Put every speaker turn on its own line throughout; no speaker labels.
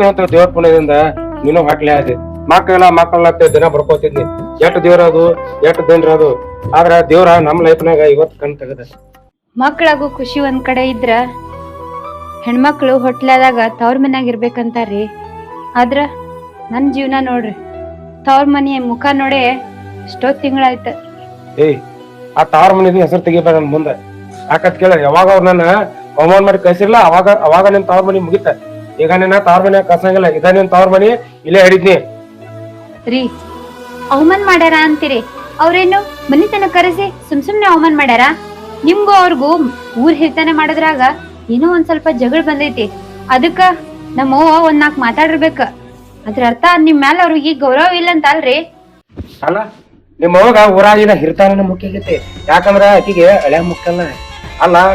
ಎಂತ ಅಂತ ದೇವ್ರ ಪುಣ್ಯದಿಂದ ನೀನು ಹಾಕ್ಲೆ ಆದಿ. ಮಕ್ಕಳ ಮಕ್ಕಳ ದಿನ ಬರ್ಕೋತಿದ್ನಿ. ಎಷ್ಟು ದೇವ್ರ ಅದು ಎಷ್ಟು ದಿನ್ರ ಅದು. ಆದ್ರ ದೇವ್ರ ನಮ್ ಲೈಫ್ನಾಗ ಇವತ್ತು ಕಣ್ ತೆಗದ
ಮಕ್ಕಳಾಗೂ ಖುಷಿ ಒಂದ್ ಕಡೆ ಇದ್ರ ಹೆಣ್ಮಕ್ಳು ಹೊಟ್ಲಾದಾಗ ತವ್ರ ಮನ್ಯಾಗ ಇರ್ಬೇಕಂತಾರ್ರಿ. ಆದ್ರ ನನ್ ಜೀವನ ನೋಡ್ರಿ ತವ್ರ ಮನೆಯ ಮುಖ ನೋಡೇ ಎಷ್ಟೋ ತಿಂಗಳಾಯ್ತ.
ಏಯ್ ಆ ತಾವ್ರ ಮನಿದ ಹೆಸರು ತೆಗಿಬೇಡ ನನ್ ಮುಂದೆ. ಯಾಕತ್ ಕೇಳ ಯಾವಾಗ ಅವ್ರ ನನ್ನ ಅವಮಾನ ಮಾಡಿ ಕಳ್ಸಿರ್ಲ ಅವಾಗ ಅವಾಗ ನಿನ್ ತವ್ರ ಮನಿ ಮುಗಿತ. ಈಗ ನಿನ್ನ ತವ್ರ ಮನೆ ಕಸಂಗಿಲ್ಲ ಇದ ನಿನ್ ತವ್ರ ಮನಿ ಇಲ್ಲೇ ಹಿಡಿದ್ನಿ.
ರೀ ಅವಮಾನ ಮಾಡ್ಯಾರ ಅಂತೀರಿ. ಅವ್ರೇನು ಮನಿತನ ಕರೆಸಿ ಸುಮ್ ಸುಮ್ನೆ ಅವಮಾನ ಮಾಡ್ಯಾರ? ನಿಮ್ಗೂ ಅವ್ರಿಗೂ ಊರ್ ಹಿರ್ತಾನೆ ಮಾಡೋದ್ರಾಗ ಏನೋ ಒಂದ್ ಸ್ವಲ್ಪ ಜಗಳ ಬಂದೈತಿ. ಅದಕ್ಕ ನಮ್ಮ ಅವ್ವ ಒಂದ್ ನಾಕ್ ಮಾತಾಡಿರ್ಬೇಕ. ಅದ್ರ ಅರ್ಥ ನಿಮ್ ಮ್ಯಾಲ ಅವ್ರಿಗೆ ಗೌರವ ಇಲ್ಲ ಅಂತ ಅಲ್ರಿ
ಅಲ್ಲ ನಿಮ್ಮ ಅವಾಗ ಊರಾಗಿನ ಹಿರ್ತಾನ ಮುಖ್ಯ ಆಗೈತಿ. ಯಾಕಂದ್ರ ಆಕಿಗೆ ಹಳೆ ಮುಖ್ಯ ಅಲ್ಲ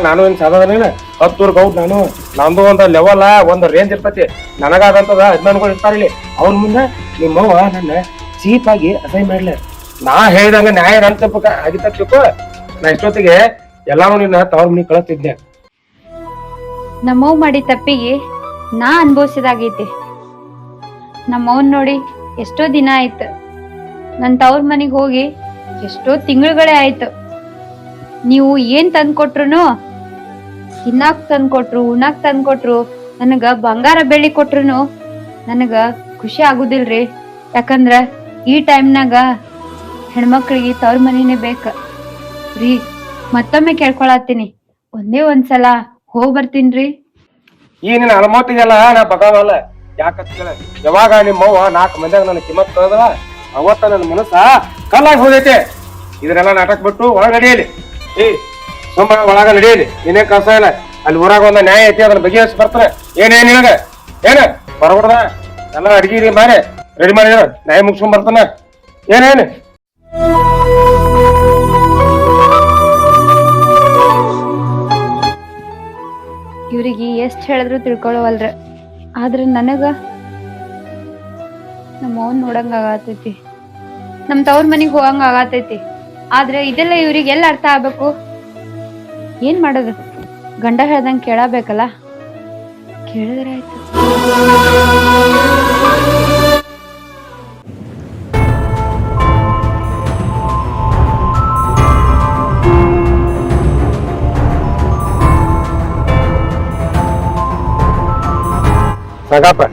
ನಾನು ಏನ್ ಸಾಧಾರಣ ಹತ್ತೂರ್ ಗೌಡ್ ನಾನು ನಂದು ಒಂದ್ ಲೆವೆಲ್ ಒಂದ್ ರೇಂಜ್ ಇರ್ತತಿ. ನನಗಾದಂತದ ಅಭಿಮಾನಿಗಳು ಇರ್ತಾರ ಇಲ್ಲಿ. ಅವ್ರ ಮುಂದೆ ನಿಮ್ಮವ್ವ ನನ್ನ ಚೀಪ್ ಆಗಿ ಅಸಹ್ಯ ಮಾಡ್ಲ. ನಾ ಹೇಳಿದಂಗ ನ್ಯಾಯ ನನ್ ತಪ್ಪ ಆಗಿತ್ತ ತಿಳ್ಕೊ ನಾ ಇಷ್ಟೊತ್ತಿಗೆ ಎಲ್ಲಾನು ನಿನ್ನ ತವ್ರ ಮನಿ ಕಳಿಸ್ತಿದ್ದೆ.
ನಮ್ಮವ್ ಮಾಡಿ ತಪ್ಪಿಗೆ ನಾ ಅನ್ಭವಿಸಿದಾಗೈತಿ. ನಮ್ಮವ್ನ್ ನೋಡಿ ಎಷ್ಟೋ ದಿನ ಆಯ್ತು. ನನ್ ತವ್ರ ಮನೆಗೆ ಹೋಗಿ ಎಷ್ಟೋ ತಿಂಗಳುಗಳೇ ಆಯ್ತು. ನೀವು ಏನ್ ತಂದ್ಕೊಟ್ರು ತಿನ್ನಾಕ್ ತಂದ್ಕೊಟ್ರು, ಉಣ್ಣಾಕ್ ತಂದ್ಕೊಟ್ರು, ನನಗ ಬಂಗಾರ ಬೆಳ್ಳಿ ಕೊಟ್ರು ನನಗ ಖುಷಿ ಆಗುದಿಲ್ರಿ. ಯಾಕಂದ್ರ ಈ ಟೈಮ್ನಾಗ ಹೆಣ್ಮಕ್ಳಿಗೆ ತವ್ರ ಮನಿನೇ ಬೇಕ. ರೀ, ಮತ್ತೊಮ್ಮೆ ಕೇಳ್ಕೊಳತ್ತೀನಿ. ಒಂದೇ ಒಂದ್ಸಲ ಹೋಗ್ ಬರ್ತೀನ್ರಿ.
ಈ ನಿನ್ನ ಅನುಮತಿಗೆಲ್ಲ ನಾ ಬಗಾವಲ್ಲ ಯಾಕಂತ ಕೇಳ, ಯಾವಾಗ ನಿಮ್ಮವ್ವ ನಾಲ್ಕು ಮಂದಿಯಾಗ ನನ್ನ ಕಿಮ್ಮತ್ ಕಳೆದವ ಅವತ್ತ ನನ್ನ ಮನಸ್ಸ ಕಲ್ಲಾಗಿ ಹೋಗೈತೆ. ಇದನ್ನೆಲ್ಲ ನಾಟಕ ಬಿಟ್ಟು ಒಳಗ ನಡೆಯಲಿ ಏ ಸುಮ್ಮ ಒಳಗ ನಡೆಯಲಿ ನೀನೇ ಕಸ ಇಲ್ಲ. ಅಲ್ಲಿ ಊರಾಗ ಒಂದ ನ್ಯಾಯ ಐತಿ, ಅದನ್ನ ಬಗೆಹರಿಸಿ ಬರ್ತಾನೆ ಏನೇನ್ ನಿನಗ? ಏನ? ಬರಬಾರ್ದ ಎಲ್ಲ ಅಡ್ಗಿ ಮಾರೇ. ರೆಡಿ ಮಾಡಿ ನ್ಯಾಯ ಮುಗಿಸ್ಕೊಂಡ್ ಬರ್ತಾನ. ಏನೇನು
ಇವ್ರಿಗೆ ಎಷ್ಟ್ ಹೇಳಿದ್ರು ತಿಳ್ಕೊಳ್ಳವಲ್ರ ಆದ್ರ ನನಗ ನಮ್ಮ ಅವ್ನ್ ನೋಡಂಗ ಆಗತೈತಿ ನಮ್ ತವ್ರ ಮನಿಗ್ ಹೋಗಂಗ ಆಗತೈತಿ ಆದ್ರೆ ಇದೆಲ್ಲ ಇವ್ರಿಗೆ ಎಲ್ಲ ಅರ್ಥ ಆಗ್ಬೇಕು? ಏನ್ ಮಾಡೋದು? ಗಂಡ ಹೇಳ್ದಂಗ್ ಕೇಳಬೇಕಲ್ಲ? ಕೇಳಿದ್ರೆ ಆಯ್ತು.
ಸಂಗಪ್ಪ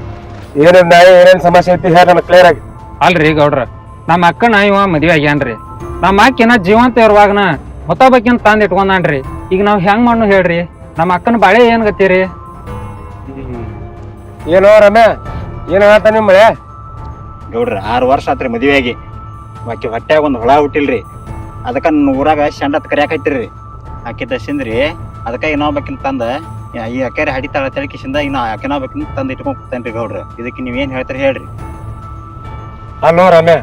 ಏನೇನ್ ನ್ಯಾಯ ಏನೇನ್ ಸಮಸ್ಯೆ ಐತಿ ಹೇಳ ನನಗೆ ಕ್ಲಿಯರ್ ಆಗಿ.
ಅಲ್ರಿ ಗೌಡ್ರ ನಮ್ಮ ಅಕ್ಕನ ಇವ ಮದ್ವೆ ಆಗ್ಯಾನ್ರಿ. ನಮ್ಮ ಅಕ್ಕಿನ ಜೀವಂತ ಇರುವಾಗನ ಮತ್ತೊಬ್ಬಕ್ಕಿನ ತಂದೆ ಇಟ್ಕೊಂಡಾನ್ರಿ. ಈಗ ನಾವ್ ಹೆಂಗ್ ಮಾಡು ಹೇಳ್ರಿ? ನಮ್ಮ ಅಕ್ಕನ ಬಾಳೆ ಏನ್ ಗತ್ತೀರಿ?
ಏನೋ ರಮ್ಯಾ ಏನ್ ಹೇಳ್ತಾ ನಿಮ್ಮ ಮಳೆ
ನೋಡ್ರಿ ಆರು ವರ್ಷ ಆತ್ರಿ ಮದುವೆ ಆಗಿ ಆಕಿ ಹೊಟ್ಯಾಗ ಒಂದು ಹುಳ ಹುಟ್ಟಿಲ್ರಿ. ಅದಕ್ಕೆ ನನ್ನ ಊರಾಗ ಶಂಡತ್ ಅಕ್ಕಿ ಆಕಿ ದಶಿಂದ್ರಿ ಅದಕ್ಕೆ ಇನ್ನೊಬ್ಬಕಿನ ತಂದ. ಈ ಅಕ್ಕರೆ ಹಡಿತಾಳ ತಳಕಿಸಿಂದ ಇನ್ನು ಅಕ್ಕನ ತಂದು ಇಟ್ಕೊಂಡ್ ಕೂತೇನ್ರಿ ಗೌಡ್ರ. ಇದಕ್ಕೆ ನೀವೇನ್ ಹೇಳ್ತೀರಿ ಹೇಳ್ರಿ.
ಅಲ್ಲೋ ರಮ್ಯಾ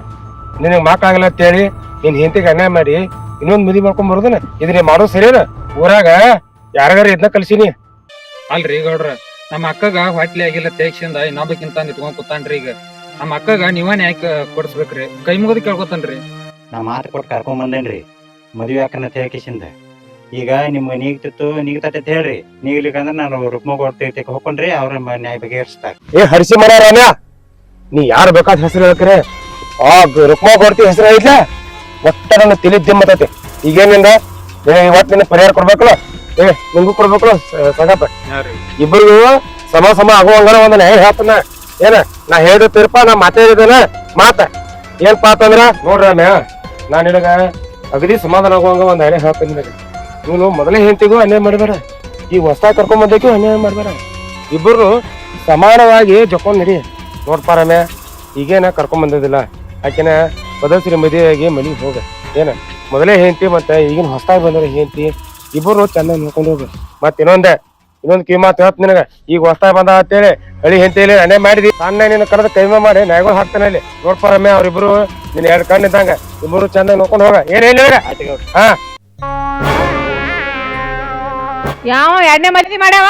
ನಿನಗೆ ಮಾಕಾಗಲ್ಲ ಅಂತೇಳಿ ನಿನ್ ಹೆಂಡತಿಗೆ ಅನ್ಯಾಯ ಮಾಡಿ ಇನ್ನೊಂದ್ ಮದಿ ಮಾಡ್ಕೊಂಡ್ ಬರೋದನ ಇದ್ರಿ ಮಾಡೋ ಸರಿನ? ಊರಾಗ ಯಾರಿಗಾರ ಇದನ್ನ ಕಲ್ಸಿನಿ
ಅಲ್ರಿ ಗೌಡ್ರ ನಮ್ಮ ಅಕ್ಕಗ ಹೊಟ್ಲಿ ಆಗಿಲ್ಲ ತೇಗ್ಸಿಂದ ಇನ್ನೊಬ್ಬಕ್ಕಿಂತ ಇಟ್ಕೊಂಡ್ ಕೂತಾನ್ರಿ ಈಗ. ನಮ್ಮ ಅಕ್ಕಗ ನೀವನ್ ಯಾಕೆ ಕೊಡಿಸ್ಬೇಕ್ರಿ. ಕೈ ಮುಗಿದು ಕೇಳ್ಕೊತಾನ್ರಿ.
ನಾ ಮಾತು ಕೊಟ್ಟು ಕರ್ಕೊಂಡ್ ಬಂದೇನ್ರಿ. ಮದುವೆ ಅಕ್ಕನ ತೇಕಿಸಿಂದ ಈಗ ನಿಮ್ಮ ನೀಗ್ತಿತ್ತು ನೀಗ್ತೈತೆ ಹೇಳ್ರಿ. ನೀಗ್ಲಿಕ್ಕಂದ್ರೆ ನಾನು ರುಕ್ಮ ಹೊಡ್ತೈತಿ ಹೋಗ್ಕೊಂಡ್ರಿ ಅವ್ರ ಮ- ನ್ಯಾಯ ಬಗ್ಗೆ
ಏ ಹರಿಸಿ ಮರ ನೀ ಯಾರು ಬೇಕಾದ ಹೆಸರು ಹೇಳಕ್ರಿ? ಆ ರುಕ್ಮ ಕೊಡ್ತಿ ಹೆಸರು ಐತ್ಲ ಒಟ್ಟ ನನ್ನ ತಿಳಿದ್ದೆ ದಿಮ್ಮತೈತಿ ಈಗೇನಿಂದ? ಇವತ್ತು ನಿನ್ನ ಪರಿಹಾರ ಕೊಡ್ಬೇಕಲ್ಲ? ಏ ನಿಮ್ಗೂ ಕೊಡ್ಬೇಕಲ್ಲ? ಸಂಗಪ್ಪ. ಇಬ್ಬರಿಗೂ ಸಮ ಸಮ ಆಗುವಂಗಾರ ಒಂದ್ ನ್ಯಾಯ ಹೇಳ್ತಾನ? ಏನ ನಾ ಹೇಳಿರ್ತೀರಪ್ಪ ತೀರ್ಪ ನಾ ಮಾತಾಡಿದನ ಮಾತ. ಏನಪ್ಪ ಅಂತಂದ್ರ ನೋಡ್ರ ಅಣ್ಣ ನಾ ನಿನಗ ಅಗದಿ ಸಮಾಧಾನ ಆಗುವಂಗ ಒಂದ್ ನ್ಯಾಯ ಹೇಳ್ತೀನಿ ನಿನಗೆ. ಇವನು ಮೊದಲೇ ಹೆಂಡತಿಗೂ ಅನ್ಯಾಯ ಮಾಡಬೇಡ. ಈ ಹೊಸ ಕರ್ಕೊಂಡ್ ಬಂದಕ್ಕೂ ಅನ್ಯಾಯ ಮಾಡಬೇಡ. ಇಬ್ಬರು ಸಮಾನವಾಗಿ ಜೊಕೊಂಡ್ ನಡಿ. ನೋಡ್ಪಾರಮ್ಯ ಈಗೇನ ಕರ್ಕೊಂಡ್ ಬಂದಿದ್ದಿಲ್ಲ ಆಕಿನ ಬದಲ್ಸಿರಿ ಮದುವೆಯಾಗಿ ಮನೆಗೆ ಹೋಗ. ಏನ? ಮೊದಲೇ ಹೆಂಡತಿ ಮತ್ತೆ ಈಗಿನ ಹೊಸದಾಗಿ ಬಂದ್ರೆ ಹೆಂಡತಿ, ಇಬ್ಬರು ಚೆನ್ನಾಗಿ ನೋಡ್ಕೊಂಡು ಹೋಗ. ಮತ್ತೆ ಇನ್ನೊಂದೆ, ಇನ್ನೊಂದು ಕಿವಿ ಮಾತು ಹೇಳ್ತ ನಿನಗ. ಈಗ ಹೊಸದಾಗಿ ಬಂದ ಅಂತೇಳಿ, ಹಳಿ ಹೆಂಡತಿಯಲ್ಲಿ ಅನೇ ಮಾಡಿದಿ. ಸಣ್ಣ ನಿನ್ನ ಕರೆದ ಕೈಮೆ ಮಾಡಿ ನ್ಯಾಯಗಳು ಹಾಕ್ತಾನೆ ಅಲ್ಲಿ. ನೋಡ್ಪ ಅವ್ರಿಬ್ರು ನೀನ್ ಎರಡ್ ಕಣ್ಣಿದ್ದಂಗ ಇಬ್ಬರು ಚೆನ್ನಾಗಿ ನೋಡ್ಕೊಂಡು ಹೋಗ. ಏನ್ ಹೇಳಿ
ಆಯ್ತು
ಹಾ.
ಯಾವ ಎರಡನೇ ಮದ್ವೆ ಮಾಡ್ಯಾವ?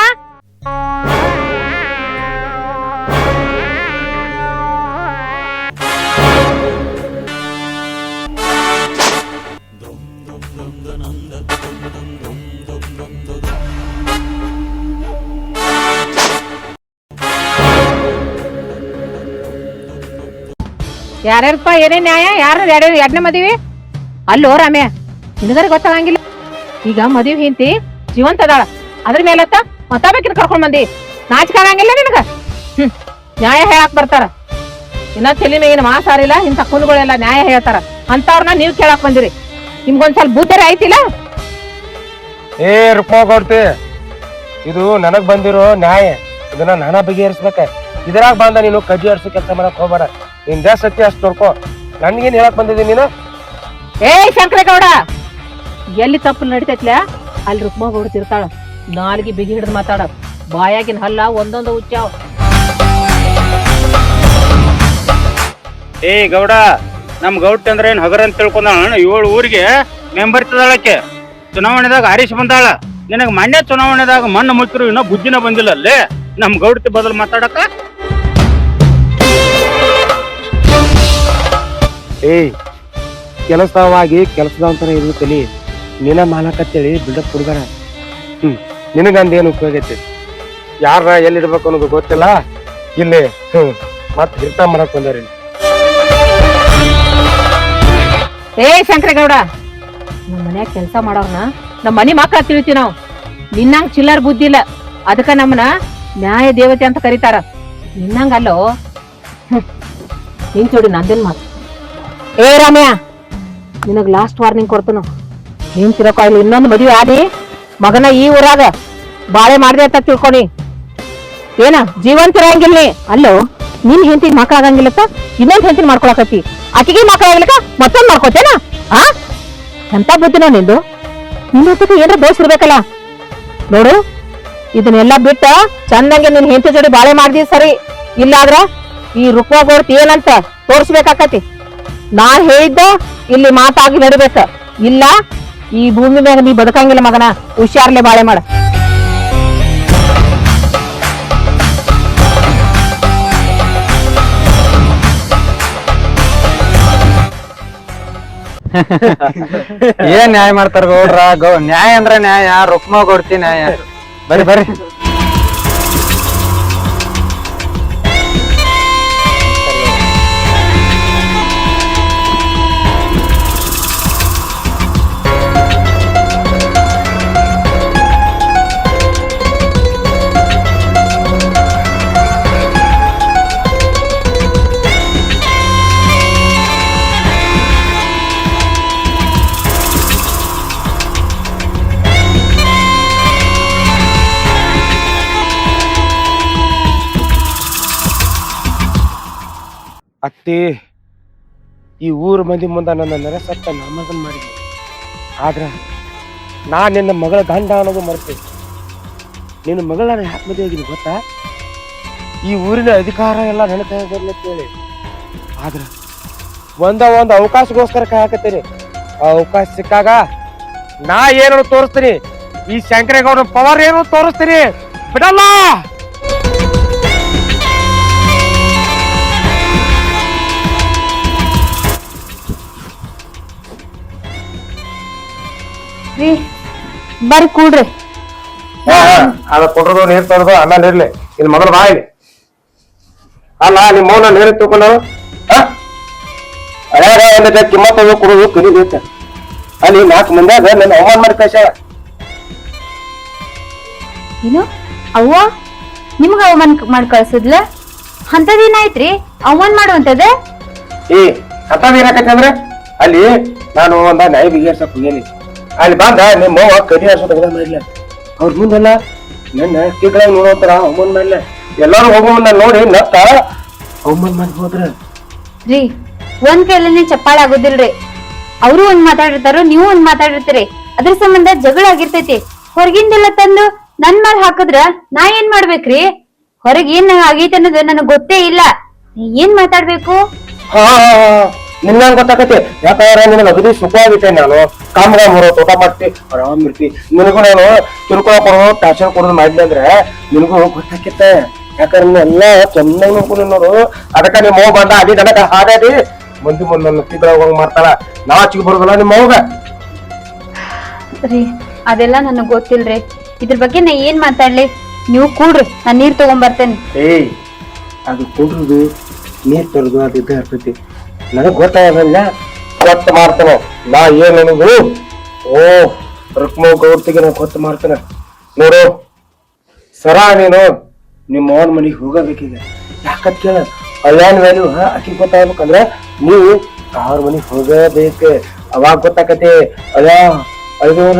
ಯಾರ್ಯಾರಪ್ಪ ಏನೇ ನ್ಯಾಯ? ಯಾರು ಎರಡು ಎರಡನೇ ಮದುವೆ? ಅಲ್ಲೋ ರಾಮ್ಯ ನಿನಗರ ಗೊತ್ತಾಗಂಗಿಲ್ಲ. ಈಗ ಮದುವೆ ಹಿಂತಿ ಜೀವಂತ ಅದಾಳ. ಅದ್ರ ಮೇಲತ್ತ ಮತ್ತಾಬೇಕಿನ ಕರ್ಕೊಂಡ್ ಬಂದಿ. ನಾಚಿಕಾಗಂಗಿಲ್ಲ ನಿನಗ? ಹ್ಮ್, ನ್ಯಾಯ ಹೇಳಕ್ ಬರ್ತಾರ. ಇನ್ನ ತಲೆ ಮೇಗಿನ ಮಾಸಾರಿಲ್ಲ ಇಂಥ ಕುಲ್ಗಳೆಲ್ಲ ನ್ಯಾಯ ಹೇಳ್ತಾರ. ಅಂತವ್ರನ್ನ ನೀವ್ ಕೇಳಕ್ ಬಂದಿರಿ. ನಿಮ್ಗೊಂದ್ ಸ್ವಲ್ಪ ಬುದ್ಧಿ ಐತಿಲ್ಲ
ಏ, ರುಕ್ಮ ಕೊಡ್ತಿ ಇದು ನನಗ್ ಬಂದಿರೋ ನ್ಯಾಯ. ಇದನ್ನ ನಾನ ಬಗೆಹರಿಸ್ಬೇಕ. ಇದ್ರಾಗ ಬಂದ ನೀನು ಕಜ್ಜಿ ಆಡ್ಸೋ ಕೆಲಸ ಮಾಡಕ್ ಹೋಗ್ಬೇಡ. ನಿನ್ ದೇಶ ಸತ್ಯ ಅಷ್ಟು ನೋಡ್ಕೋ. ನನ್ಗೇನ್ ಹೇಳಕ್ ಬಂದಿದ್ದೀನಿ ನೀನು?
ಏ ಶಂಕರೇಗೌಡ! ಎಲ್ಲಿ ತಪ್ಪು ನಡಿತೈತ್ಲ? ಅಲ್ಲಿ ರುಕ್ಮ ಗೌಡ್ತಿರ್ತಾಳ ನಾಲ್ಗೆ ಬಿಗಿ ಹಿಡಿದು ಮಾತಾಡ. ಬಾಯಾಗಿನ ಹಲ್ಲ ಒಂದೊಂದು ಉಚ್ಚಾವ್
ಏ ಗೌಡ ನಮ್ ಗೌಟ್ ಅಂದ್ರೆ ಏನ್ ಹಗರ ಅಂತ ತಿಳ್ಕೊಂಡಾಳ? ಏಳು ಊರಿಗೆ ಮೆಂಬರ್ ಇರ್ತದಾಳಕ್ಕೆ ಚುನಾವಣೆದಾಗ ಆರಿಸಿ ಬಂದಾಳ. ನಿನಗೆ ಮೊನ್ನೆ ಚುನಾವಣೆದಾಗ ಮಣ್ಣು ಮುಚ್ಚರು ಇನ್ನೂ ಬುದ್ಧಿನ ಬಂದಿಲ್ಲ ಅಲ್ಲೇ? ನಮ್ ಗೌಡ್ತಿ ಬದಲು ಮಾತಾಡಕ
ಏಯ್, ಕೆಲಸವಾಗಿ ಕೆಲಸದವಂತರ ಇದು ತಲಿ ನಿನ ಮಾಲಕತ್ತೇಳಿ ಬಿಡ ಹುಡುಗರ ಹ್ಮ್, ನಿನಗಂದೇನು ಉಪಯೋಗ ಐತಿ? ಯಾರ ಎಲ್ಲಿರ್ಬೇಕು ಅನ್ನೋದು ಗೊತ್ತಿಲ್ಲ? ಇಲ್ಲಿ, ಹ್ಮ್, ಮತ್ತೆ ಹಿರ್ತಾ ಮಾಡಕ್ ಬಂದಾರಿ
ಏ, ಶಂಕರಗೌಡ ನಮ್ಮ ಮನ್ಯಾಗ ಕೆಲಸ ಮಾಡೋರ್ನ ನಮ್ಮ ಮನೆ ಮಕ್ಕಳ ತಿಳಿತೀವಿ ನಾವು. ನಿನ್ನಂಗ್ ಚಿಲ್ಲರ್ ಬುದ್ಧಿ ಇಲ್ಲ. ಅದಕ್ಕ ನಮ್ಮನ್ನ ನ್ಯಾಯ ದೇವತೆ ಅಂತ ಕರೀತಾರ. ನಿನ್ನಂಗ ಅಲ್ಲೋ? ಹ್ಮ್. ನಿನ್ ಜೋಡಿ ನಂದೇನ್ ಮಾತು ಏ ರಾಮ್ಯಾ ನಿನಗೆ ಲಾಸ್ಟ್ ವಾರ್ನಿಂಗ್ ಕೊಡ್ತನು. ನೀನ್ ಇಲ್ಲ ಇನ್ನೊಂದು ಮದುವೆ ಆದಿ, ಮಗನ ಈ ಊರಾಗ ಬಾಳೆ ಮಾಡ್ದೆ ಅಂತ ತಿಳ್ಕೊನಿ ಏನ, ಜೀವಂತ ಇರಂಗಿಲ್ಲ. ಅಲ್ಲೋ, ನಿನ್ ಹೆಂಡತಿ ಮಕ್ಕಳಾಗಂಗಿಲ್ಲತ್ತ? ಇನ್ನೊಂದು ಹೆಂಡತಿ ಮಾಡ್ಕೊಳಕತ್ತಿ. ಆಕಿಗೆ ಮಕ್ಕಳಾಗ್ಲಿಕ್ಕ ಮತ್ತೊಂದು ಮಾಡ್ಕೊತೇನ? ಆ? ಎಂತ ಬುದ್ಧಿನೋ ನಿಂದು? ನಿನ್ನ ಜೊತೆಗೆ ಏನ್ರ ದೋಷ ಇರ್ಬೇಕಲ್ಲ? ನೋಡು, ಇದನ್ನೆಲ್ಲ ಬಿಟ್ಟ ಚಂದಂಗೆ ನಿನ್ ಹೆಂಡತಿ ಜೋಡಿ ಬಾಳೆ ಮಾಡಿದಿ ಸರಿ. ಇಲ್ಲಾದ್ರ ಈ ರುಕ್ಮ ಗೋಡ್ತಿ ಏನಂತ ತೋರ್ಸ್ಬೇಕಾಕತಿ ನಾ ಹೇಳಿದ್ದ ಇಲ್ಲಿ ಮಾತಾಗಿ ನಡಿಬೇಕ ಇಲ್ಲ, ಈ ಭೂಮಿ ಮೇಲೆ ನೀ ಬದುಕಂಗಿಲ್ಲ ಮಗನ, ಹುಷಾರ್ಲೆ ಬಾಳೆ ಮಾಡ.
ಏನ್ ನ್ಯಾಯ ಮಾಡ್ತಾರ ಗೌಡ್ರ? ಗೌ ನ್ಯಾಯ ಅಂದ್ರ ನ್ಯಾಯ, ರುಕ್ಮ ಕೊಡ್ತಿ ನ್ಯಾಯ. ಬರ್ರಿ ಬರ್ರಿ.
ಅತ್ತಿ ಈ ಊರ ಮಂದಿ ಮುಂದೆ ನನ್ನ ನೆನೆಸತ್ತ ನಾಮಕನ್ ಮಾಡಿದ್ದೆ ಆದ್ರ ನಾ ನಿನ್ನ ಮಗಳ ಗಂಡ ಅನ್ನೋದು ಮರೆತೆ. ನಿನ್ನ ಮಗಳ ಯಾಕೆ ಮದುವೆ ಗೊತ್ತಾ? ಈ ಊರಿನ ಅಧಿಕಾರ ಎಲ್ಲ ನನ್ನ ಕೈ ಹೇಳಿ. ಆದ್ರ ಒಂದ ಒಂದು ಅವಕಾಶಗೋಸ್ಕರ ಹಾಕತ್ತೀರಿ ಆ ಅವಕಾಶ ಸಿಕ್ಕಾಗ ನಾ ಏನು ತೋರಿಸ್ತೀನಿ. ಈ ಶಂಕರೇಗೌಡ ಪವರ್ ಏನು ತೋರಿಸ್ತೀನಿ. ಬಿಡಲ್ಲ!
ರೀ ಬರ್ರಿ ಕೂಡ್ರಿ.
ಅದ ಕೊಡ್ರೋ ನೀರ್ ತರದು ಆಮೇಲೆ ಇರ್ಲಿ. ಇಲ್ಲಿ ಮೊದಲು ಬಾ ಇಲ್ಲಿ. ಅಲ್ಲ ನಿಮ್ಮ ಮೌನ ನೀರು ತಗೊಂಡು ಅಳ್ಯಾಗ ಒಂದಿದ್ದ ಕಿಮ್ಮತ್ ಅದು ಕುಡಿದು ಕಲಿಬೇಕು ಅಲ್ಲಿ ನಾಲ್ಕು ಮಂದಿಯಾಗ ನನ್ನ ಅವಮಾನ ಮಾಡಿ ಕಳ್ಸ್ಯಾಳ.
ಏನು? ಅವ್ವ? ನಿಮ್ಗ ಅವಮಾನ ಮಾಡಿ ಕಳ್ಸದ್ಲ? ಅಂತದೇನ ಐತ್ರಿ ಅವಮಾನ ಮಾಡುವಂತದ
ಏ ಹತ್ತಾದ ಏನಾಕೈತಿ ಅಂದ್ರೆ ಅಲ್ಲಿ ನಾನು ಒಂದ ನ್ಯಾಯ ಬಿಗಿಯರ್ಸಕ್ ಹೋಗೇನಿ. ಅಲ್ಲಿ ಬಂದ ನಿಮ್ಮ ಅವ್ವ ಕರಿ ಮಾಡ್ಲ. ಅವ್ರ ಮುಂದೆಲ್ಲ ನನ್ನ ಕಿಗಳಾಗ ನೋಡೋತರ ಅವಮಾನ ಮೇಲೆ ಎಲ್ಲಾರು ಹೋಗೋ ಮುಂದ ನೋಡಿ ನತ್ತ ಅವಮಾನ ಮಾಡಿ ಹೋದ್ರ.
ರೀ ಒಂದ್ ಕೈಲೇ ಚಪ್ಪಾಳ ಆಗೋದಿಲ್ರಿ. ಅವರು ಒಂದ್ ಮಾತಾಡಿರ್ತಾರೋ ನೀವು ಒಂದ್ ಮಾತಾಡಿರ್ತೀರಿ. ಅದ್ರ ಸಂಬಂಧ ಜಗಳ ಆಗಿರ್ತೈತಿ. ಹೊರಗಿಂದೆಲ್ಲ ತಂದು ನನ್ ಮೇಲೆ ಹಾಕಿದ್ರ ನಾ ಏನ್ ಮಾಡ್ಬೇಕ್ರಿ? ಹೊರಗೆ ಏನ್ ಆಗೈತೆ ಅನ್ನೋದು ನನಗ್ ಗೊತ್ತೇ ಇಲ್ಲ. ಏನ್ ಮಾತಾಡ್ಬೇಕು?
ಹಾ. ನಿನ್ನಂಗ್ ಗೊತ್ತಾಕತಿ? ಯಾಕಂದ್ರೆ ನಿನಗೆ ಅಗದಿ ಸುಖವಾಗಿಟ್ಟೆ ನಾನು. ಕಾಮಗ ಬರೋ ತೋಟ ಮಾಡ್ತಿ ಆರಾಮ್ ಇರ್ತಿ. ನಿನಗೂ ನಾನು ತಿಳ್ಕೊಳ ಕೊಡೋದು ಟಾರ್ಚರ್ ಕೊಡೋದು ಮಾಡ್ಲಿ ಅಂದ್ರೆ ನಿನಗೂ ಗೊತ್ತಾಕಿತ್ತೆ ಯಾಕಂದ್ರೆ ಎಲ್ಲ ಚೆನ್ನಾಗಿ ನೋಡ್ಕೊಂಡು ನೋಡು. ಅದಕ್ಕ ನಿಮ್ಮ ಮಗು ಬಂದ ಅಡಿ ಗಂಡಕ ಹಾಗಾದಿ. ಮಂದಿ ಮುಂದೆ ನನ್ನ ತಿಂಗಳ ಹೋಗಿ ಮಾಡ್ತಾಳ. ನಾಚಿಗೆ ಬರೋದಲ್ಲ ನಿಮ್ಮ ಮಗ
ರೀ ಅದೆಲ್ಲ ನನಗ್ ಗೊತ್ತಿಲ್ರಿ. ಇದ್ರ ಬಗ್ಗೆ ನಾ ಏನ್ ಮಾತಾಡ್ಲಿ? ನೀವು ಕೂಡ್ರಿ ನಾನ್ ನೀರ್ ತಗೊಂಡ್ ಬರ್ತೇನೆ.
ಏಯ್ ಅದು ಕುಡ್ರದು ನೀರ್ ತರದು ಅದು ಇದ್ದ ಇರ್ತೈತಿ. ನನಗ್ ಗೊತ್ತಾಗಲ್ಲ ಗೊತ್ತು ಮಾಡ್ತಾನೆ ನಾ ಏನ್ ನನಗೂ ಓ ರುಕ್ಮ ಗೌರ್ತಿಗೆ ನಾನು ಗೊತ್ತು ಮಾಡ್ತಾನೆ ನೋಡು ಸರ ನೀನು ನಿಮ್ಮ ಅವನ ಮನೆಗೆ ಹೋಗಬೇಕೀಗ ಯಾಕತ್ ಕೇಳ ಅಲ್ಯಾನ್ ವ್ಯಾಲ್ಯೂ ಆಕಿ ಗೊತ್ತಾಗ್ಬೇಕಂದ್ರ ನೀವು ಅವ್ರ ಮನೆಗೆ ಹೋಗಬೇಕು. ಅವಾಗ ಗೊತ್ತಾಕತಿ. ಅಯ್ಯ ಅಯ್ಯೋರ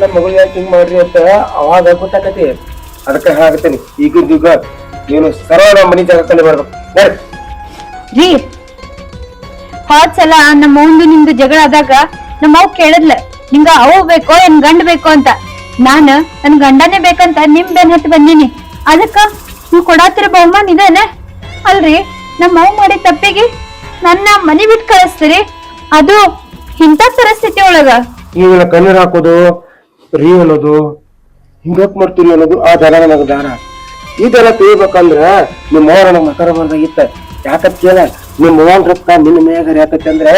ನಮ್ಮ ಮಗಳು ಯಾಕೆ ಹಿಂಗ್ ಮಾಡ್ರಿ ಅಂತ ಅವಾಗ ಗೊತ್ತಾಕತಿ. ಅದಕ್ಕೆ ಈಗ ನೀನು ಸರ ನಮ್ಮ ಮನೆ ಜಾಗದಲ್ಲಿ ಬರ್ಬೇಕು.
ರೀ ಹೋದ್ ಸಲ ನಮ್ಮ ಅವಂದು ನಿಮ್ದು ಜಗಳ ಆದಾಗ ನಮ್ಮ ಅವ್ ಕೇಳದ್ಲ, ನಿಂಗ ಅವ ಬೇಕೋ, ಏನ್ ಗಂಡ ಬೇಕೋ ಅಂತ. ನಾನ್ ನನ್ ಗಂಡನೇ ಬೇಕಂತ ನಿಮ್ ಬೆನ್ ಹತ್ತಿ ಬಂದೀನಿ. ಅದಕ್ಕ ನೀವ್ ಕೊಡಾತಿರ ಬಹುಮಾನ ಇದೇನೆ? ಅಲ್ರಿ, ನಮ್ಮ ಅವ್ ಮಾಡಿದ ತಪ್ಪಿಗೆ ನನ್ನ ಮನಿ ಬಿಟ್ಟು ಕಳಿಸ್ತೀರಿ? ಅದು ಇಂತ ಪರಿಸ್ಥಿತಿ ಒಳಗ.
ಈಗಿನ ಕಣ್ಣೀರ್ ಹಾಕೋದು, ರೀ ಅನ್ನೋದು, ಹಿಂಗಕ್ ಮಾಡ್ತೀನಿ ಅನ್ನೋದು ಆ ದರ ನನಗೆ ದಾರ. ದರ ತಿಳಿಬೇಕಂದ್ರ ನಿಮ್ಮ ಅವ್ರ ಬಂದಾಗಿತ್ತ ಯಾಕತ್ ಕೇಳ? ನಿಮ್ಮ ಮೂವನ್ ರೊಕ್ಕ ನಿನ್ನ ಮೇಗರ ಯಾಕತ್ತೆ ಅಂದ್ರೆ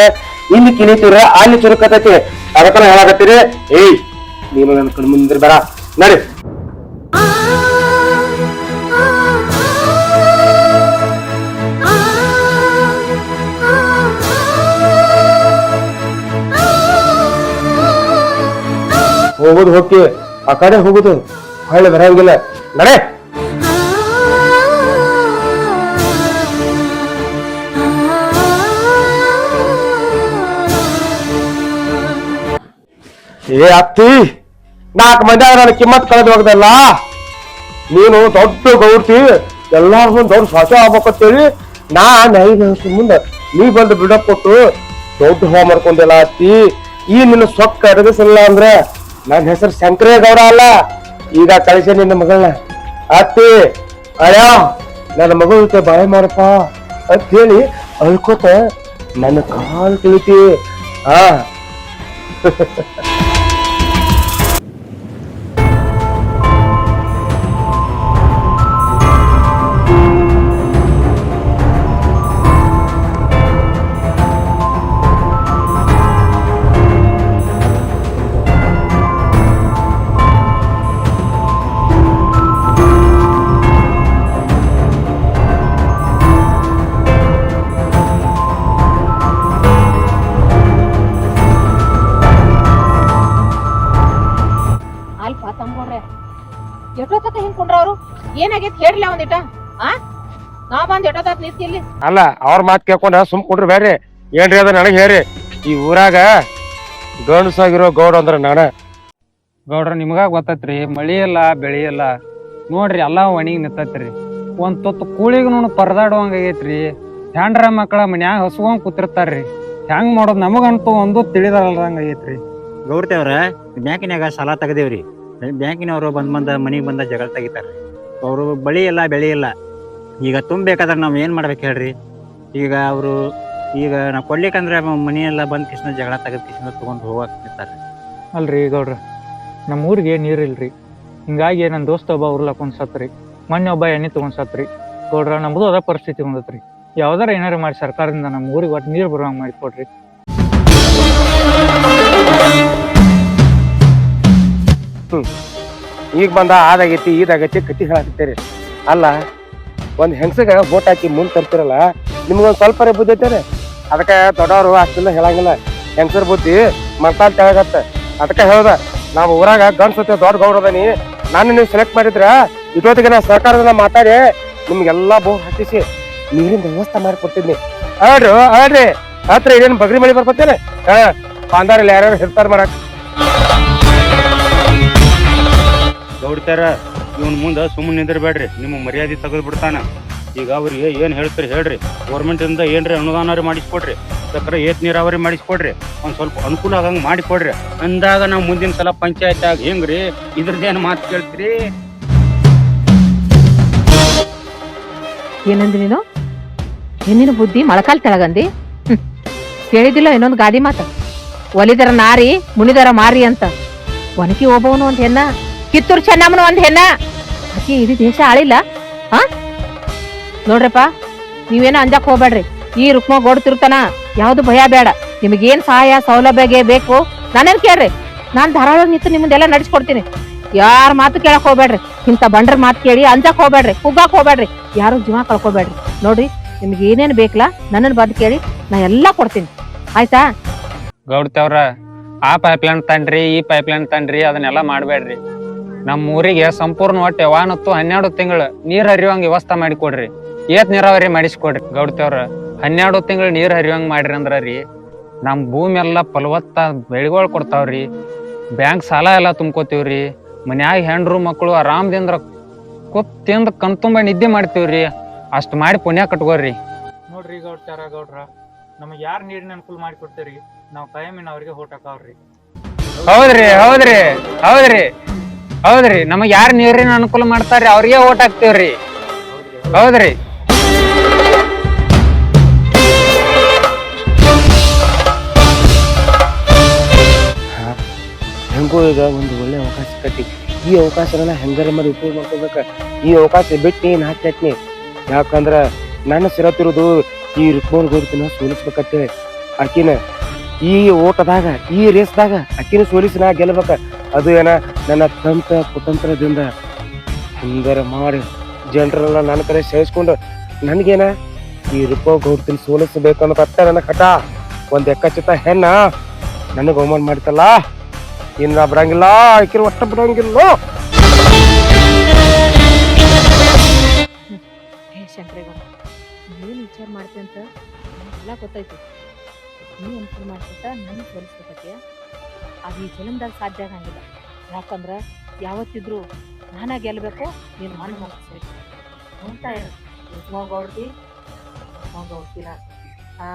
ಇಲ್ಲಿ ಕಿಲಿತೀರ ಅಲ್ಲಿ ಚುರುಕತೈತಿ ಅದಕ್ಕನ ಹೇಳಾಕತ್ತೀರಿ. ಏಯ್, ನೀನು ನನ್ನ ಕಣ್ ಮುಂದಿರ್ ಬೇಡ ನಡಿ. ಹೋಗುದು ಹೋಗಿ ಆ ಕಡೆ ಹೋಗುದು. ಹಳ್ಳಿ ಬರಂಗಿಲ್ಲ. ನಡೆ. ಏ ಅತ್ತಿ, ನಾಲ್ಕು ಮಂದಿ ನನ್ನ ಕಿಮ್ಮತ್ ಕಳೆದು ಹೋಗದಲ್ಲ? ನೀನು ದೊಡ್ಡ ಗೌರ್ತಿ ಎಲ್ಲಾರು ಮುಂದೆ ದೊಡ್ಡ ಸ್ವಚ್ಛ ಆಗ್ಬೇಕಂತೇಳಿ ನಾನ್ ಐದು ವರ್ಷ ಮುಂದೆ ನೀ ಬಂದು ಬಿಡಪ್ ಕೊಟ್ಟು ದೊಡ್ಡ ಹೋ ಮಾಡ್ಕೊಂಡಿಲ್ಲ ಅತ್ತಿ. ಈ ನಿನ್ನ ಸೊಕ್ಕ ಅಡಗಿಸಲ್ಲ ಅಂದ್ರೆ ನನ್ನ ಹೆಸರು ಶಂಕರೇಗೌಡ ಅಲ್ಲ. ಈಗ ಕಳಿಸಿ ನಿನ್ನ ಮಗಳನ್ನ. ಅತ್ತಿ, ಅಯ್ಯ, ನನ್ನ ಮಗಳ ಜೊತೆ ಬಾಯ್ ಮಾಡಪ್ಪ ಅಂತ ಹೇಳಿ ಅಳ್ಕೋತ ನನ್ನ ಕಾಲ್ ತಿಳಿತಿ ಹಾ
ನಿಂತಿಲ್ಲಿ
ಅಲ್ಲ ಅವ್ರ ಮಾತು ಕೇಳ್ಕೊಂಡ ಸುಮ್ ಕೊಡ್ರಿ ಬೇಡ್ರಿ ಏನ್ರಿ ಅದ ನನಗೆ ಹೇಳ್ರಿ. ಈ ಊರಾಗ ಗಂಡಸಾಗಿರೋ ಗೌಡ ಅಂದ್ರ ನಾನ.
ಗೌಡ್ರ ನಿಮ್ಗ ಗೊತ್ತೈತ್ರಿ ಮಳಿ ಇಲ್ಲ ಬೆಳಿ ಇಲ್ಲ ನೋಡ್ರಿ ಎಲ್ಲಾ ಒಣಗಿ ನಿಂತೈತ್ರಿ. ಒಂದ್ ತುತ್ತು ಕೂಳಿಗೂ ನೋಡ್ ಪರದಾಡುವಂಗೈತ್ರಿ ಹ್ಯಾಂಡ್ರ ಹೆಂಡ್ರ ಮಕ್ಕಳ ಮನ್ಯಾಗ ಹಸ್ಕೊಂಡ್ ಕೂತಿರ್ತಾರ್ರಿ. ಹೆಂಗ್ ಮಾಡೋದ್ ನಮಗಂತೂ ಒಂದು ತಿಳಿದಲ್ದಂಗ ಆಗೈತ್ರಿ
ಗೌಡ್ತೇವ್ರ ಬ್ಯಾಂಕಿನಾಗ ಸಾಲ ತೆಗದೇವ್ರಿ. ಬ್ಯಾಂಕಿನವರು ಬಂದ್ ಬಂದ ಮನಿಗೆ ಬಂದ ಜಗಳ ತೆಗಿತಾರ್ರಿ. ಅವ್ರು ಬಳಿ ಇಲ್ಲ ಬೆಳಿ ಇಲ್ಲ. ಈಗ ತುಂಬಬೇಕಾದ್ರೆ ನಾವು ಏನು ಮಾಡ್ಬೇಕು ಹೇಳ್ರಿ? ಈಗ ಅವರು ಈಗ ನಾವು ಕೊಡ್ಲಿಕ್ಕಂದ್ರೆ ಮನೆಯೆಲ್ಲ ಎಲ್ಲ ಬಂದ್ ಕಿಸ್ನ ಜಗಳ ತೆಗೆದು ಕೃಷ್ಣ ತೊಗೊಂಡು ಹೋಗಕ್ ನಿಂತಾರೆ
ಅಲ್ರಿ ಗೌಡ್ರ ನಮ್ಮ ಊರಿಗೆ ನೀರಿಲ್ರಿ ಹಿಂಗಾಗಿ ನನ್ನ ದೋಸ್ತ ಒಬ್ಬ ಉರ್ಲಕ್ಕೊಂದು ಸತ್ರಿ ಮೊನ್ನೆ ಒಬ್ಬ ಎಣ್ಣೆ ತೊಗೊಂಡು ಸತ್ರಿ ಗೌಡ್ರ ನಮ್ದು ಅದ ಪರಿಸ್ಥಿತಿ ಹೊಂದತ್ರಿ ಯಾವ್ದಾರ ಏನಾರು ಮಾಡಿ ಸರ್ಕಾರದಿಂದ ನಮ್ಮ ಊರಿಗೆ ಒಟ್ಟು ನೀರು ಬರುವಂಗ ಮಾಡಿಕೊಡ್ರಿ.
ಈಗ ಬಂದ ಆದಾಗೈತಿ ಈದಾಗೈತಿ ಕತಿ ಹೇಳಾಕತ್ತೀರಿ. ಅಲ್ಲ ಒಂದ್ ಹೆಂಗಸಗ ಬೋಟ್ ಹಾಕಿ ಮುಂದ್ ತರ್ತಿರಲ್ಲ, ನಿಮ್ಗೊಂದ್ ಸ್ವಲ್ಪ ಬುದ್ಧಿ ಐತೇನೆ? ಅದಕ್ಕೆ ದೊಡ್ಡವರು ಅಷ್ಟೆಲ್ಲ ಹೇಳಂಗಿಲ್ಲ. ಹೆಂಗಸರ್ ಬುದ್ಧಿ ಮರ್ತಾಲ್ ಕೆಳಗತ್ತ. ಅದಕ್ಕೆ ಹೇಳ್ದ, ನಾವು ಊರಾಗ ಗಂಡ್ಸ್ ಜೊತೆ ದೊಡ್ಡ ಗೌಡ ನೀ ನಾನು ನೀವು ಸೆಲೆಕ್ಟ್ ಮಾಡಿದ್ರ ಇದೊತ್ತಿಗೆ ನಾ ಸರ್ಕಾರದಿಂದ ಮಾತಾಡಿ ನಿಮ್ಗೆಲ್ಲಾ ಬೋರ್ ಹಾಕಿಸಿ ನೀರಿನ ವ್ಯವಸ್ಥೆ ಮಾಡಿ ಕೊಡ್ತಿದ್ನಿ ಹೇಳ್ರಿ ಹೇಳ್ರಿ. ಹತ್ರ ಏನೇನು ಬಗ್ರಿ ಮಳಿ ಬರ್ಕೊತೇನೆ? ಹಾ ಪಾಂದಾರಲ್ಲಿ ಯಾರ್ಯಾರು ಹಿರ್ತಾರ ಮಾಡಕ್
ಗೌಡ್ತಾರ ಇವನ್ ಮುಂದೆ ಸುಮ್ಮನೆ ನಿಂದಿರ್ಬೇಡ್ರಿ. ನಿಮ್ಮ ಮರ್ಯಾದೆ ತೆಗೆದು ಬಿಡ್ತಾನ. ಈಗ ಅವ್ರಿಗೆ ಏನ್ ಹೇಳ್ತೀರಿ ಹೇಳ್ರಿ. ಗೌರ್ಮೆಂಟ್ ಇಂದ ಏನ್ರಿ ಅನುದಾನ ಮಾಡಿಸ್ಕೊಡ್ರಿ. ಸಕ್ಕರೆ ಏತ್ ನೀರಾವರಿ ಮಾಡಿಸ್ಕೊಡ್ರಿ. ಒಂದ್ ಸ್ವಲ್ಪ ಅನುಕೂಲ ಆಗಂಗ್ ಮಾಡಿಕೊಡ್ರಿ. ಅಂದಾಗ ನಾವು ಮುಂದಿನ ಸಲ ಪಂಚಾಯತ್ ಆಗ ಹೆಂಗ್ರಿ? ಇದ್ರದ್ದೇನು ಮಾತು ಕೇಳ್ತೀರಿ?
ಏನಂದ್ರಿ ನೀನು? ಹೆಣ್ಣಿನ ಬುದ್ಧಿ ಮೊಳಕಾಲ್ ತೆಳಗಂದಿ? ಹ್ಮ್. ಕೇಳಿದಿಲ್ಲ ಇನ್ನೊಂದು ಗಾದಿ ಮಾತ. ಒಲಿದರ ನಾರಿ, ಮುನಿದರ ಮಾರಿ ಅಂತ. ಒನಕಿ ಹೋಗೋನು ಅಂತ ಹೆಣ್ಣ ಕಿತ್ತೂರು ಚೆನ್ನಮ್ಮನ ಒಂದು ಹೆಣ್ಣ. ಆಕಿ ಇಡೀ ದೇಶ ಆಳಿಲ್ಲ. ಹಾ ನೋಡ್ರಪ್ಪ, ನೀವೇನೋ ಅಂಜಕ್ ಹೋಗ್ಬೇಡ್ರಿ. ಈ ರುಕ್ಮ ಗೋಡ್ತಿರ್ತಾನ ಯಾವ್ದು ಭಯ ಬೇಡ. ನಿಮಗೇನ್ ಸಹಾಯ, ಸೌಲಭ್ಯಗೆ ಬೇಕು? ನಾನೇನ್ ಕೇಳ್ರಿ? ನಾನ್ ಧಾರಾಳ ನಿಂತು ನಿಮ್ಮದೆಲ್ಲ ನಡೆಸ್ಕೊಡ್ತೀನಿ. ಯಾರ ಮಾತು ಕೇಳಕ್ ಹೋಗ್ಬೇಡ್ರಿ. ಇಂತ ಬಂಡ್ರ ಮಾತು ಕೇಳಿ ಅಂಜಕ್ ಹೋಗ್ಬೇಡ್ರಿ. ಕುಗ್ಗಾಕ್ ಹೋಗ್ಬೇಡ್ರಿ. ಯಾರು ಜೀವ ಕಳ್ಕೊಬೇಡ್ರಿ. ನೋಡ್ರಿ, ನಿಮ್ಗೆ ಏನೇನ್ ಬೇಕಲ್ಲ ನನ್ನನ್ನು ಬಂದು ಕೇಳಿ ನಾ ಎಲ್ಲಾ ಕೊಡ್ತೀನಿ. ಆಯ್ತಾ?
ಗೌಡ್ತವ್ರ, ಆ ಪೈಪ್ ಲೈನ್ ತನ್ರಿ ಈ ಪೈಪ್ ಲೈನ್ ತನ್ರಿ ಅದನ್ನೆಲ್ಲ ಮಾಡಬೇಡ್ರಿ. ನಮ್ಮ ಊರಿಗೆ ಸಂಪೂರ್ಣ ಒಟ್ಟು ಯಾವಾನತ್ತು ಹನ್ನೆರಡು ತಿಂಗಳು ನೀರು ಹರಿಯುವಂಗ ವ್ಯವಸ್ಥೆ ಮಾಡಿ ಕೊಡ್ರಿ ಏತ್ ನೀರಾವರಿ ಮಾಡಿಸ್ಕೊಡ್ರಿ ಗೌಡ್ತೇವ್ರ ಹನ್ನೆರಡು ತಿಂಗಳು ನೀರು ಹರಿಯುವಂಗ ಮಾಡ್ರಿ ಅಂದ್ರ ರೀ ನಮ್ಮ ಭೂಮಿ ಎಲ್ಲ ಫಲವತ್ತ ಬೆಳೆಗಳು ಕೊಡ್ತಾವ್ರಿ. ಬ್ಯಾಂಕ್ ಸಾಲ ಎಲ್ಲ ತುಂಬ್ಕೋತೀವ್ರಿ. ಮನ್ಯಾಗ ಹೆಂಡ್ರು ಮಕ್ಕಳು ಆರಾಮದಿಂದ ಕೂತ್ ತಿಂದ್ ಕಣ್ತುಂಬ ನಿದ್ದೆ ಮಾಡ್ತೀವ್ರಿ. ಅಷ್ಟು ಮಾಡಿ ಪುಣ್ಯ ಕಟ್ಕೋರಿ. ನೋಡ್ರಿ ಗೌಡ್ತಾರ ಗೌಡ್ರ. ನಮಗೆ ಯಾರು ನೀರಿನ ಅನುಕೂಲ ಮಾಡಿ ಕೊಡ್ತೀರಿ? ನಾವು ಕಾಯಮಿನ ಅವ್ರಿಗೆ ಹೋಟ್ ಹಾಕಾವ್ರಿ. ಹೌದ್ರಿ ಹೌದ್ರಿ ಹೌದ್ರಿ. ಹೌದ್ರಿ, ನಮಗ್ ಯಾರು ನೀರಿನ ಅನುಕೂಲ ಮಾಡ್ತಾರ್ರಿ, ಅವ್ರಿಗೆ ಓಟ್ ಹಾಕ್ತೇವ್ರಿ. ಹೌದ್ರಿ.
ಹೆಂಗೋ ಈಗ ಒಂದು ಒಳ್ಳೆ ಅವಕಾಶ ಕಟ್ಟಿ. ಈ ಅವಕಾಶನ ಹೆಂಗಾರ ಮಾಡಿ ಉಪಯೋಗ ಮಾಡ್ಕೋಬೇಕ? ಈ ಅವಕಾಶ ಬಿಟ್ಟು ನೀನ್ ಹಾಕಿ ಯಾಕಂದ್ರ ನನ್ನ ಸಿರತಿರೋದು ಈ ರುಕ್ಮೋನ್ ಗೋಡ್ತಿನ ಸೋಲಿಸ್ಬೇಕತ್ತೆ. ಆಕಿನ ಈ ಓಟದಾಗ, ಈ ರೇಸ್ದಾಗ ಆಕಿನ ಸೋಲಿಸಿ ನಾ ಗೆಲ್ಬೇಕ. ಅದು ಏನ ನನ್ನ ತಂತ್ರ ಕುತಂತ್ರದಿಂದ ಸುಂದರ ಮಾಡಿ ಜನರನ್ನ ನನ್ನ ಕಡೆ ಸೇರಿಸ್ಕೊಂಡು ನನಗೇನ ಈ ರೂಪಾಯಿ ಗೌಡ್ತಿನ ಸೋಲಿಸಬೇಕನ್ನೋ ಕಟ್ಟ ನನ್ನ ಕಟ. ಒಂದು ಎಕ್ಕಚಿತ ಹೆಣ್ಣ ನನಗೆ ಅವಮಾನ ಮಾಡ್ತಲ್ಲ ಇನ್ನ ಬರಂಗಿಲ್ಲ ಆಕಿರು ಒಟ್ಟ ಬಿಡಂಗಿಲ್ಲ.
ಶಂಕರೇಗೌಡ ಏನು ವಿಚಾರ ಅಂತ ಎಲ್ಲ ಗೊತ್ತಾಯ್ತು. ನೀ ಅನುಕೂಲ ಮಾಡ್ಕೊತ ನನ್ ಸೋಲಿಸ್ಬೇಕತ್ಯ ಅದು ಈ ಫಿಲಮ್ದಾಗ ಸಾಧ್ಯ ಆಗಂಗಿಲ್ಲ. ಯಾಕಂದ್ರೆ ಯಾವತ್ತಿದ್ರು ನಾನ ಗೆಲ್ಲಬೇಕು ನೀನು ಮಣ್ಣು ಮುಗಿಸ್ಬೇಕು ಅಂತ ಹೇಳಿ. ಗೌಡ್ತಿ ಗೌಡ್ತಿನ ಹಾ.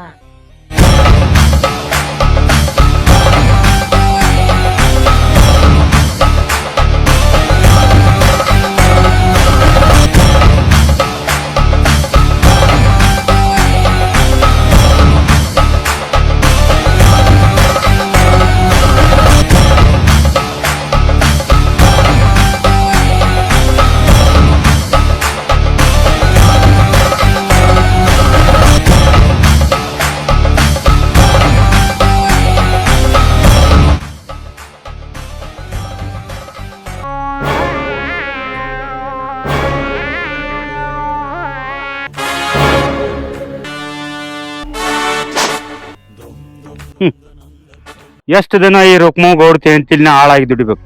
ಎಷ್ಟು ದಿನ ಈ ರುಕ್ಮೋ ಗೌಡ್ತಿ ಅಂತ ನಾ ಹಾಳಾಗಿ ದುಡಿಬೇಕು?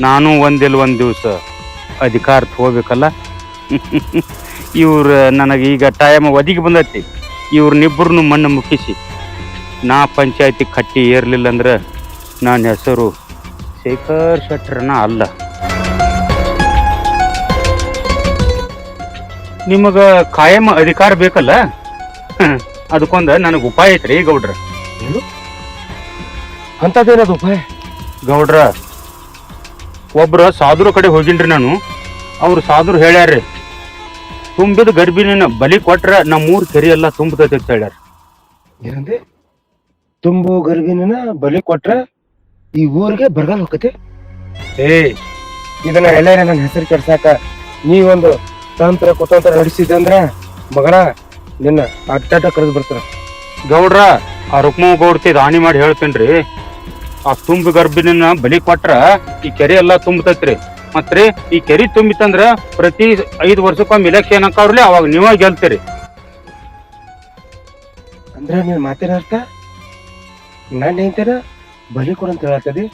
ನಾನು ಒಂದಿಲ್ಲ ಒಂದು ದಿವಸ ಅಧಿಕಾರ ತಗೋಬೇಕಲ್ಲ ಇವ್ರು ನನಗೆ ಈಗ ಟೈಮ್ ಒದಗಿ ಬಂದೈತಿ. ಇವ್ರನ್ನಿಬ್ಬರನ್ನು ಮಣ್ಣು ಮುಕ್ಕಿಸಿ ನಾ ಪಂಚಾಯತಿ ಕಟ್ಟಿ ಏರ್ಲಿಲ್ಲ ಅಂದ್ರೆ ನನ್ನ ಹೆಸರು ಶೇಖರ್ ಶೆಟ್ರನ ಅಲ್ಲ. ನಿಮಗೆ ಕಾಯಂ ಅಧಿಕಾರ ಬೇಕಲ್ಲ. ಅದಕ್ಕೊಂದು ನನಗೆ ಉಪಾಯ ಐತ್ರಿ ಗೌಡ್ರ.
ಅಂತದೇನದು ಉಪಾಯ?
ಗೌಡ್ರ ಒಬ್ರ ಸಾಧುರ ಕಡೆ ಹೋಗಿನ್ರಿ ನಾನು. ಅವ್ರು ಸಾಧುರು ಹೇಳ್ಯಾರ್ರಿ ತುಂಬಿದ ಗರ್ಭಿಣಿನ ಬಲಿ ಕೊಟ್ರ ನಮ್ಮೂರ್ ಕೆರೆ ಎಲ್ಲ ತುಂಬತೈತಿ ಅಂತ ಹೇಳ್ಯಾರ.
ಏನಂದೆ? ತುಂಬು ಗರ್ಭಿನ ಬಲಿ ಕೊಟ್ರ ಈ ಊರಿಗೆ ಬರಗಾಲ ಹೋಗತ್ತೆ? ಏ ಇದನ್ನ ಎಲ್ಲ ನನ್ನ ಹೆಸರು ಕೆಡ್ಸಾಕ ನೀ ಒಂದು ತಂತ್ರ ಕುತಂತ್ರ ನಡೆಸಿದೆ ಅಂದ್ರ ಮಗನ ನಿನ್ನ ಅಟ್ಟಾಟ ಕರೆದು ಬರ್ತಾರ.
ಗೌಡ್ರ ಆ ರುಕ್ಮ ಗೌಡ್ತಿ ದಾನಿ ಮಾಡಿ ಹೇಳ್ತೇನ್ರಿ. ಆ ತುಂಬ ಗರ್ಭಿಣಿನ ಬಲಿ ಕೊಟ್ರ ಈ ಕೆರೆ ಎಲ್ಲಾ ತುಂಬತೈತ್ರಿ. ಮತ್ತೆ ಈ ಕೆರೆ ತುಂಬಿತಂದ್ರ ಪ್ರತಿ ಐದು ವರ್ಷಕ್ಕೊಮ್ಮೆ ಇಲೆಕ್ಷನ್ ಹಾಕವ್ರಲಿ ಅವಾಗ ನೀವೇ ಗೆಲ್ತೀರಿ.
ಅಂದ್ರೆ ನೀನ್ ಮಾತಿನ ಅರ್ಥ? ನನ್ನ ಹೆಂತೇನ ಬಲಿ ಕೊಡಂತ ಹೇಳತ್ತದಿ